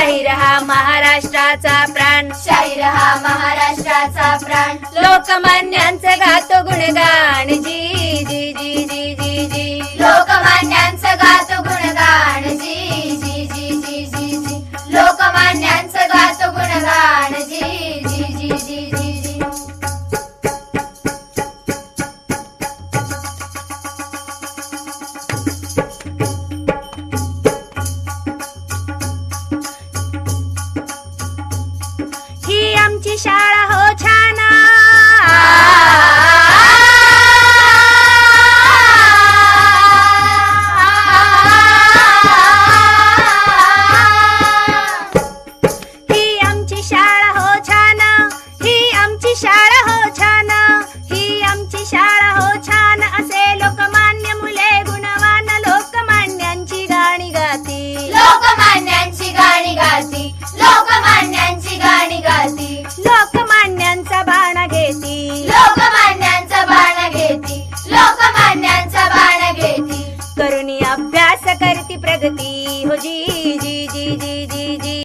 शाहीर हा महाराष्ट्राचा प्राण. शाहीर हा महाराष्ट्राचा प्राण. लोकमान्यांचे गातो गुणगा 接下来。व्यास करती प्रगती. हो जी जी जी जी.